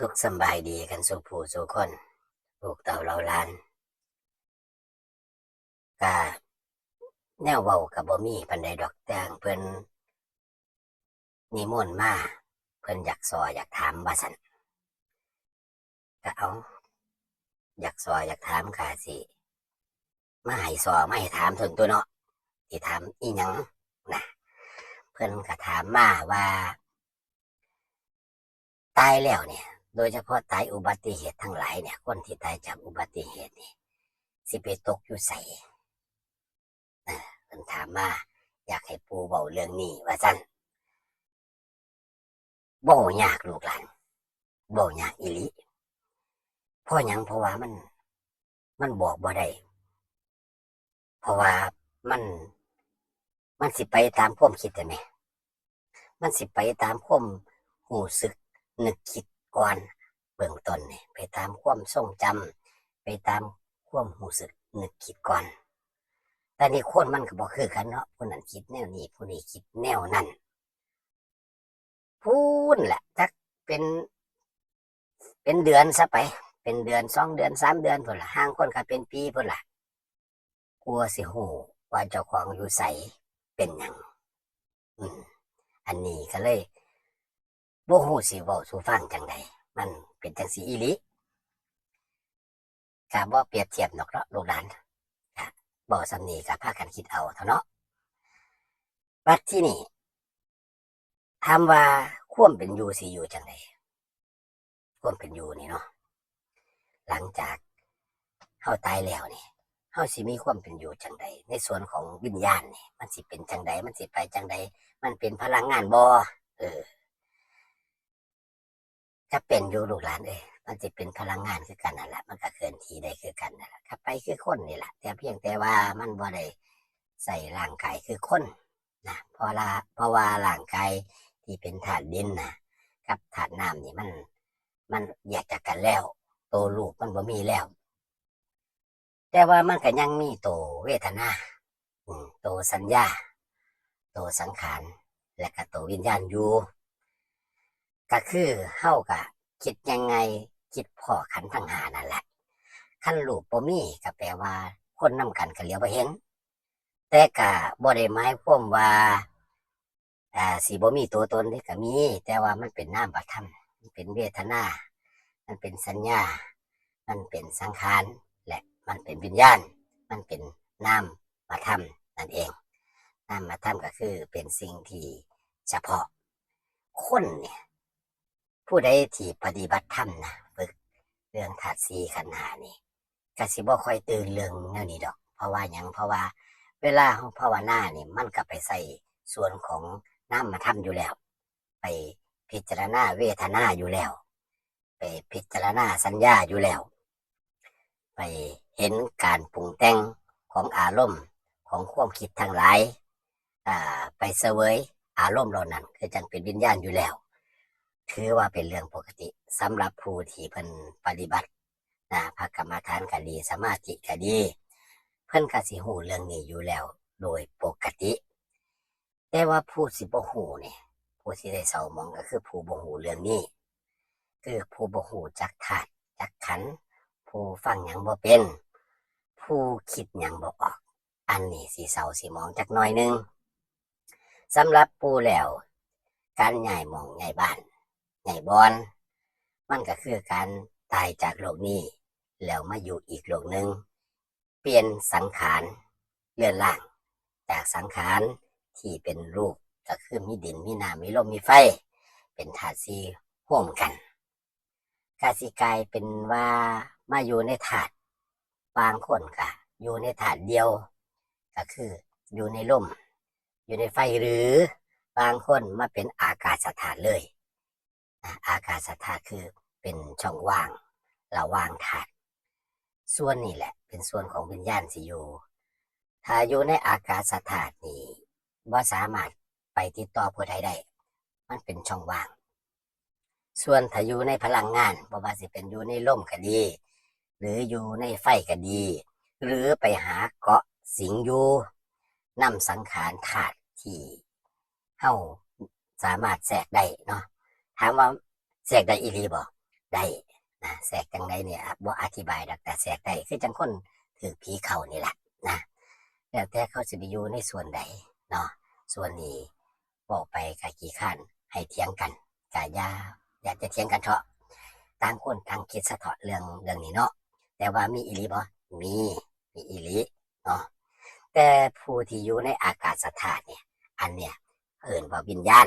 สุขสบายดีกันสุขผู้สุขคนลูกเต่าเราลานกะแนวเว้ากับบ่มีปันใดดอกแต่งเพิ่นนิมนต์มาเพิ่นอยากสออยากถามว่าสันก็เอา อยากสออยากถามกะสิมาให้สอมาให้ถามทนตัวเนาะที่ถามอีหยังนะเพิ่นก็ถามมาว่า ตายแล้วเนี่ย โดยเฉพาะตายอุบัติเหตุทั้งหลายเนี่ย คนที่ตายจากอุบัติเหตุนี่สิไปตกอยู่ใส่เออเพิ่นถามมาอยากให้ปูเบาเรื่องนี้ว่าสั้นบ่ยากลูกหลานบ่ยากอีหลีเพราะหยังเพราะว่ามัน มันบอกบ่ได้เพราะว่ามัน มันสิไปตามความคิดแต่ไหมมันสิไปตามความหูสึกนึกคิด ก่อนเบื้องต้นนี่ไปตามความทรงจำไปตามความรู้สึกนึกคิดก่อน แต่นี่คนมันก็บอกคือกันเนาะผู้นั้นคิดแนวนี้ผู้นี้คิดแนวนั้นพูนแหละจักเป็น เป็นเดือนซะไป เป็นเดือนสองเดือนสามเดือนพุ่นละห่างคนก็เป็นปีพุ่นละกลัวสิหูว่าเจ้าของอยู่ใสเป็นหยังอืมอันนี้ก็เลย บ่ฮู้สิเว้าสู่ฟังจังใดมันเป็นจังสีอีหลีก็บ่เปรียบเทียบดอกเนาะลูกหลานก็บ่สำนีก็พากันคิดเอาเท่าเนาะบัดที่นี่ถามว่าควมเป็นอยู่สิอยู่จังใดควมเป็นอยู่นี่เนาะหลังจากเฮาตายแล้วนี่เฮาสิมีความเป็นอยู่จังใดในส่วนของวิญญาณนี่มันสิเป็นจังใดมันสิไปจังใดมันเป็นพลังงานบ่เออ ก็เป็นอยู่ลูกหลานเอ้ยมันจะเป็นพลังงานคือกันนั่นแหละมันก็เคลื่อนที่ได้คือกันนั่นแหละครับไปคือคนนี่แหละแต่เพียงแต่ว่ามันบ่ได้ใส่ร่างกายคือคนนะเพราะละเพราะว่าร่างกายที่เป็นธาตุดินนะกับธาตุน้ำนี่มันมันแยกจากกันแล้ว ตัวลูกมันบ่มีแล้ว แต่ว่ามันก็ยังมีตัวเวทนาอืตัวสัญญาตัวสังขารและก็ตัววิญญาณอยู่ ก็คือเฮากะคิดยังไงคิดพ่อขันทั้งหานั่นแหละขันลูกบ่มีก็แปลว่า คนนำกันก็เหลียวบ่เห็น แต่ก็บ่ได้หมายความว่าอ่าสิบ่มีตัวตนที่ก็มี แต่ว่ามันเป็นนามธรรมมันเป็นเวทนา มันเป็นสัญญา มันเป็นสังขารและมันเป็นวิญญาณ มันเป็นนามธรรมนั่นเองนามธรรมก็คือเป็นสิ่งที่เฉพาะคนเนี่ย ผู้ใดที่ปฏิบัติธรรมนะฝึกเรื่องธาตุสีขันหานี่ก็สิบ่ค่อยตื่นเรื่องแนวนี้ดอก เพราะว่าหยังเพราะว่า เวลาของภาวนานี่มันก็ไปใส่ส่วนของน้ำมาทำอยู่แล้ว ไปพิจารณาเวทนาอยู่แล้ว ไปพิจารณาสัญญาอยู่แล้ว ไปเห็นการปรุงแต่งของอารมณ์ของความคิดทั้งหลายอ่าไปเสวยอารมณ์เหล่านั้นคือจังเป็นวิญญาณอยู่แล้ว ถือว่าเป็นเรื่องปกติสำหรับผู้ที่เพิ่นปฏิบัตินะพระกรรมฐานก็ดีสมาธิก็ดี เพิ่นก็สิหูเรื่องนี้อยู่แล้วโดยปกติ แต่ว่าผู้สิบ่หูเนี่ยผู้ที่ได้เศร้ามองก็คือผู้บ่หูเรื่องนี้ คือผู้บ่หูจักธาตุจักขันผู้ฟังหยังบ่เป็น ผู้คิดหยังบ่ออก อันนี้สิเศร้าสิมองจักหน่อยนึงสำหรับปูแล้ว การย้ายหมองย้ายบ้าน ไงบอลมันก็คือการตายจากโลกนี้ แล้วมาอยู่อีกโลกหนึ่งเปลี่ยนสังขารเลื่อนล่าง จากสังขารที่เป็นรูปก็คือมีดินมีน้ำมีลมมีไฟ เป็นธาตุสีห่วมกันกาสิกายเป็นว่ามาอยู่ในถาดบางคนก็อยู่ในถาดเดียว ก็คืออยู่ในลมอยู่ในไฟหรือบางคนมาเป็นอากาศธาตุเลย อากาศธาตุคือเป็นช่องว่างระหว่างธาตุส่วนนี้แหละ เป็นส่วนของวิญญาณสิอยู่ถ้าอยู่ในอากาศธาตุนี้ว่าสามารถไปติดต่อผู้ใดได้ มันเป็นช่องว่าง ส่วนถ้าอยู่ในพลังงานบ่ว่าสิเป็นอยู่ในลมก็ดี หรืออยู่ในไฟก็ดี หรือไปหาเกาะสิงอยู่นำสังขารธาตุที่เฮาสามารถแทรกได้เนาะ ถามว่าแทรกได้อีหลีบ่ได้นะแสกจังไดเนี่ยบ่อธิบายดอกแต่แสกได้คือจังคนถือผีเข้านี่แหละนะแล้วแต่เขาสิไปอยู่ในส่วนใดเนาะส่วนนี้บอกไปกะกี่ขั้นให้เถียงกันกะอยาอยากจะเถียงกันเถอะต่างคนต่างคิดสะเถาะเรื่องเรื่องนี้เนาะแต่ว่ามีอีหลีบ่มีมีอีหลีเนาะแต่ผู้ที่อยู่ในอากาศสถานเนี่ยอันเนี่ยเอิ่นว่าวิญญาณ